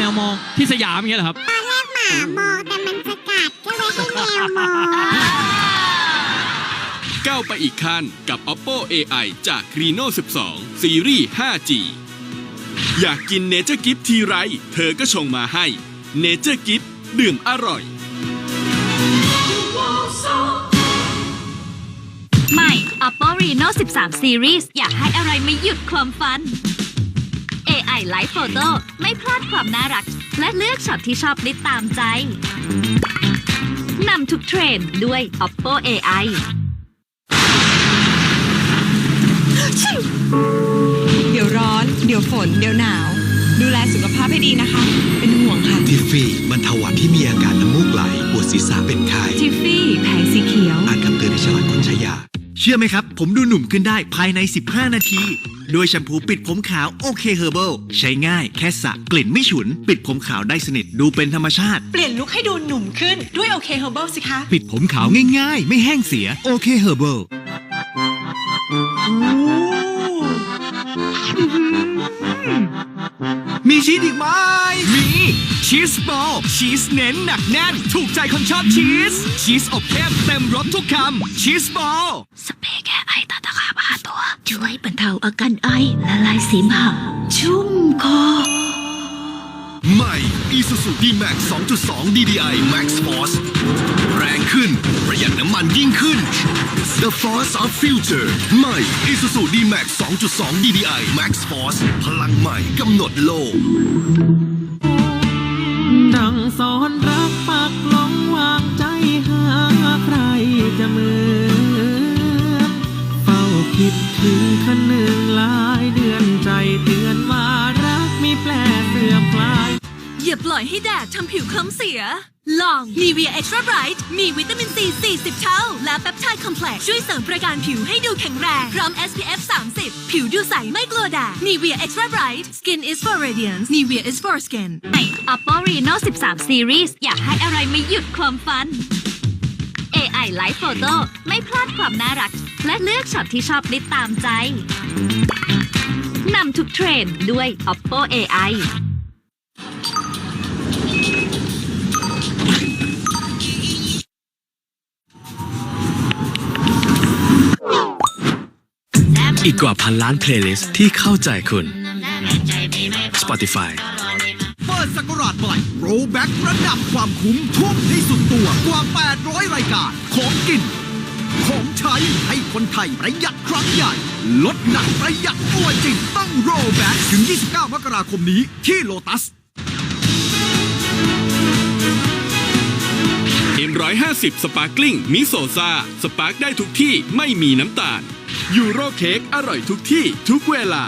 แมวมองที่สยามอย่างเงี้ยเหรอครับ ตอนแรกหมามองแต่มันสกัดก็เลยให้แมวมองก้าวไปอีกขั้นกับ Oppo AI จาก Reno 12 ซีรีส์ 5G อยากกินเนเจอร์กิฟทีไร เธอก็ชงมาให้เนเจอร์กิฟดื่มอร่อย ใหม่ Oppo Reno 13 Series อยากให้อะไรไม่หยุดความฟัน AI Live Photo ไม่พลาดความน่ารัก และเลือกช็อตที่ชอบได้ตามใจ นำทุกเทรนด์ด้วย Oppo AI เดี๋ยวร้อน เดี๋ยวฝน เดี๋ยวหนาว ดูแลสุขภาพให้ดีนะคะ เป็นห่วงค่ะ ทิฟฟี่บรรเทาหวัดที่มีอาการน้ำมูกไหล ปวดศีรษะเป็นไข้ ทิฟฟี่ แผงสีเขียว อ่านคำเตือนในฉลากก่อนใช้ยา เชื่อไหมครับ ผมดูหนุ่มขึ้นได้ภายใน 15 นาทีด้วยแชมพูปิดผมขาวโอเคเฮอร์เบิลใช้ง่ายแค่สระกลิ่นไม่ฉุน ปิดผมขาวได้สนิทดูเป็นธรรมชาติ เปลี่ยนลุคให้ดูหนุ่มขึ้นด้วยโอเคเฮอร์เบิลสิคะ ปิดผมขาวง่ายๆ ไม่แห้งเสียโอเคเฮอร์เบิลมีชีสอีกไหมมี ชีสบอลชีสเน้นหนักแน่น ถูกใจคนชอบชีส ชีสอบเข้มเต็มรสทุกคำชีสบอลสเปรย์แก้ไอตาตะขาบห้าตัว ช่วยบรรเทาอาการไอละลายเสมหะชุ่มคอใหม่ Isuzu D-Max 2.2 DDI Max Force แรงขึ้น ประหยัดน้ำมันยิ่งขึ้น The Force of Future ใหม่ Isuzu D-Max 2.2 DDI Max Force พลังใหม่กำหนดโลกดัง สอนรักปากลงวางใจหาใครจะเหมือนเฝ้าคิดถึงคนหนึ่งหลายเดือนใจเตือนว่ารักมีแปลเสื่อมคลายอย่าปล่อยให้แดดทำผิวคล้ำเสีย ลอง Nivea Extra Bright มีวิตามินซี 40 เท่า และแปปไทด์คอมเพล็กซ์ช่วยเสริมประการผิวให้ดูแข็งแรง พร้อม SPF 30 ผิวดูใสไม่กลัวแดด Nivea Extra Bright Skin is for radiance Nivea is for skin ใหม่ Oppo Reno 13 Series อยากให้อะไรไม่หยุดความฟัน AI Live Photo ไม่พลาดความน่ารัก และเลือกช็อตที่ชอบได้ตามใจนำทุกเทรนด์ด้วย Oppo AI อีกกว่าพันล้านเพลย์ลิสต์ที่เข้าใจคุณ Spotify เปิดสักราชใหม่โรแบ็กระดับความคุ้มทุ่มที่สุดตัวกว่า 800 รายการ ของกิน ของใช้ให้คนไทยประหยัดครั้งใหญ่ ลดหนักประหยัดตัวจริง ต้องโรแบ็กถึง 29 มกราคมนี้ที่โลตัส M150 สปาร์กลิงมิโซซาสปาร์กได้ทุกที่ไม่มีน้ำตาล ยูโรเค้กอร่อยทุกที่ทุกเวลา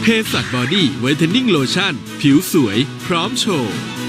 เพสัตบอดี้ไวท์เทนนิ่งโลชั่น ผิวสวย พร้อมโชว์